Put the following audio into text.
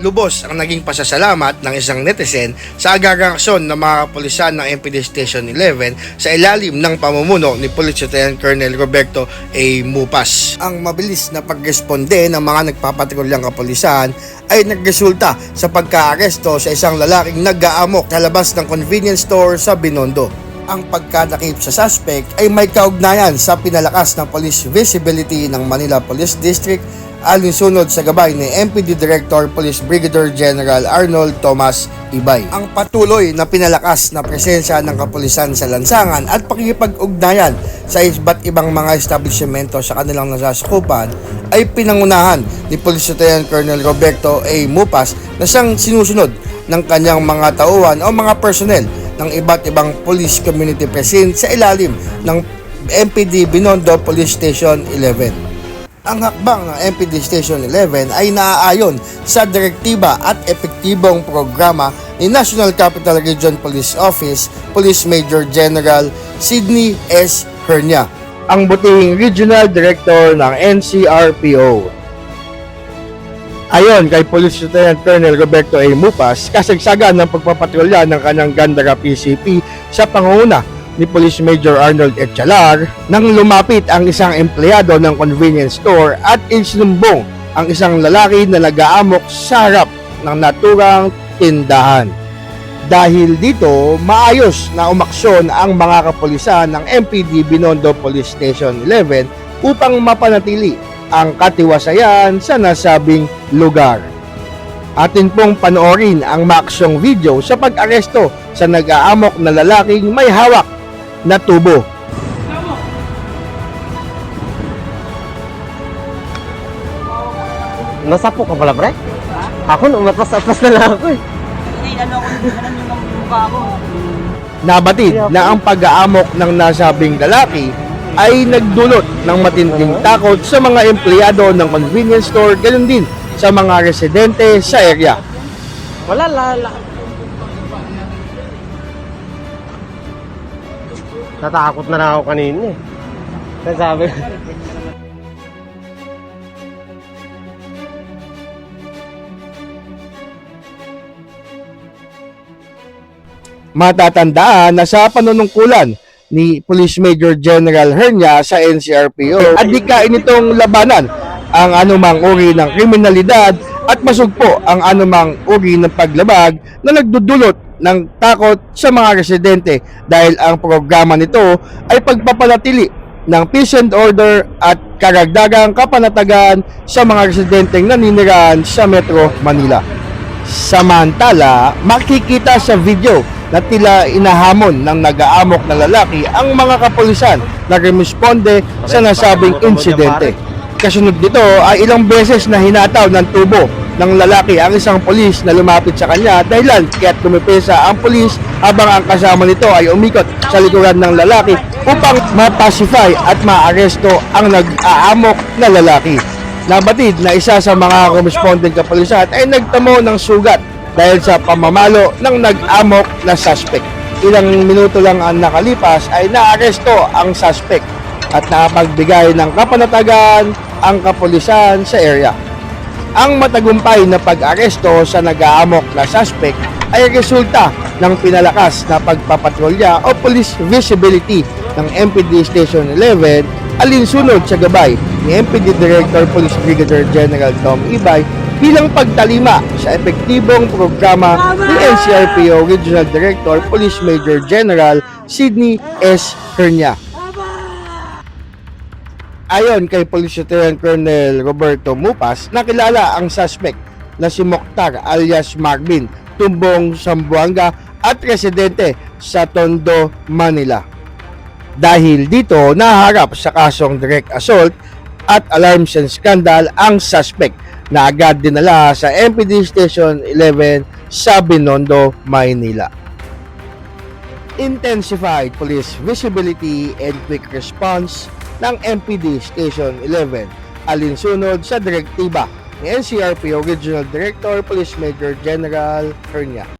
Lubos ang naging pasasalamat ng isang netizen sa agarang aksyon ng mga kapulisan ng MPD Station 11 sa ilalim ng pamumuno ni Police Lieutenant Colonel Roberto A. Mupas. Ang mabilis na pagresponde ng mga nagpapatrulyang kapulisan ay nagresulta sa pagkaaresto sa isang lalaking nag-aamok sa labas ng convenience store sa Binondo. Ang pagkadakip sa suspect ay may kaugnayan sa pinalakas ng police visibility ng Manila Police District alinsunod sa gabay ni MPD Director Police Brigadier General Arnold Thomas Ibay. Ang patuloy na pinalakas na presensya ng kapulisan sa lansangan at pakikipag-ugnayan sa iba't ibang mga establishmento sa kanilang nasasakupan ay pinangunahan ni Police Lieutenant Colonel Roberto A. Mupas na siyang sinusunod ng kanyang mga tauhan o mga personnel ng iba't ibang police community present sa ilalim ng MPD Binondo Police Station 11. Ang hakbang ng MPD Station 11 ay naaayon sa direktiba at epektibong programa ni National Capital Region Police Office Police Major General Sidney S. Hernia, ang butihing Regional Director ng NCRPO. Ayon kay Police Lieutenant Colonel Roberto A. Mupas, kasagsagan ng pagpapatrolya ng kanyang Gandara PCP sa pangunguna ni Police Major Arnold Echalar nang lumapit ang isang empleyado ng convenience store at insinumbong ang isang lalaki na nag-aamok sa harap ng naturang tindahan. Dahil dito, maayos na umaksyon ang mga kapulisan ng MPD Binondo Police Station 11 upang mapanatili ang katiwasayan sa nasabing lugar. Atin pong panoorin ang maaksyong video sa pag-aresto sa nag-aamok na lalaking may hawak na tubo. Nasapo ka pala, pre? Ako, umatras-atras na lang ako eh. Hindi, ano ako, ano yung mukha ko. Nabatid na ang pag-aamok ng nasabing lalaki ay nagdulot ng matinding takot sa mga empleyado ng convenience store ganun din sa mga residente sa area. Wala, lala. Natakot na lang ako kanina eh. Kaya sabi ko, Matatandaan na sa panunungkulan ni Police Major General Hernia sa NCRPO at dikain itong labanan ang anumang uri ng kriminalidad at masugpo ang anumang uri ng paglabag na nagdudulot ng takot sa mga residente dahil ang programa nito ay pagpapanatili ng peace and order at karagdagang kapanatagan sa mga residenteng naninirahan sa Metro Manila. Samantala, makikita sa video na tila inahamon ng nag-aamok na lalaki ang mga kapulisan na remisponde sa nasabing insidente. Kasunod nito ay ilang beses na hinataw ng tubo ng lalaki ang isang polis na lumapit sa kanya dahilan kaya't kumipesa ang polis habang ang kasama nito ay umikot sa likuran ng lalaki upang mapacify at maaresto ang nag-aamok na lalaki. Nabatid na isa sa mga correspondent kapulisan ay nagtamo ng sugat dahil sa pamamalo ng nag-amok na suspect. Ilang minuto lang ang nakalipas ay naaresto ang suspect at nakapagbigay ng kapanatagan ang kapulisan sa area. Ang matagumpay na pag-aresto sa nag-aamok na suspect ay resulta ng pinalakas na pagpapatrolya o police visibility ng MPD Station 11 alinsunod sa gabay ni MPD Director Police Brigadier General Tom Ibay bilang pagtalima sa epektibong programa ni NCRPO Regional Director Police Major General Sidney S. Hernia. Ayon kay Police Lieutenant Colonel Roberto Mupas, nakilala ang suspect na si Mokhtar alias Marvin, tumbong Sambuanga at residente sa Tondo, Manila. Dahil dito, naharap sa kasong direct assault at alarms and scandal ang suspect na agad dinala sa MPD Station 11 sa Binondo, Maynila. Intensified police visibility and quick response ng MPD Station 11 alinsunod sa direktiba ni NCRPO Regional Director Police Major General Hernia.